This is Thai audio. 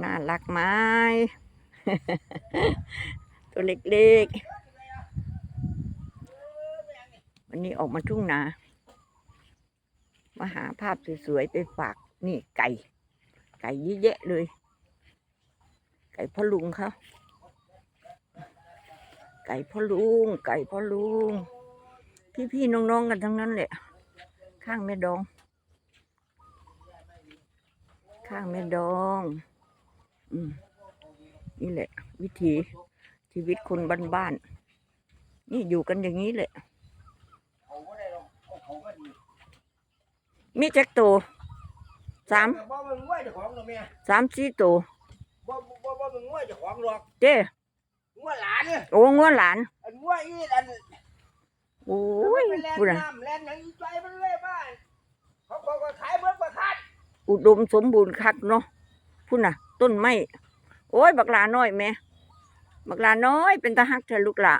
น่ารักไหมตัวเล็กๆ วันนี้ออกมาทุ่งนา มาหาภาพสวยๆ ไปฝาก นี่ไก่ ไก่เยอะแยะเลย ไก่พ่อลุงเขาไก่พ่อลุง ไก่พ่อลุง พี่ๆ น้องๆ กันทั้งนั้นแหละ ข้างแม่ดอง ข้างแม่ดอง นี่แหละ วิถีชีวิตคนบ้านๆ นี่อยู่กันอย่างนี้แหละเขาก็ได้หรอกเอาเขาก็ดีมีจักโตวสามบ่มันง่วยเจ้าของหรอกแม่สามสี่ตัวบ่บ่บ่มันง่วยเจ้าของหรอกเจ้ง่วยหลานเนี่ยโอ้งัวหลานอันง่วยอีอันโอ้ยมันแล่นพูดนะน้ำแล่นหยังอีใจมันเลยบ้านเขาเขาก็ขายเบิดประคัดอุดมสมบูรณ์คักเนาะพูดนะ ต้นไม้โอ้ยบักลาน้อยแม่บักลาน้อยเป็นตาฮักเธอลูกละ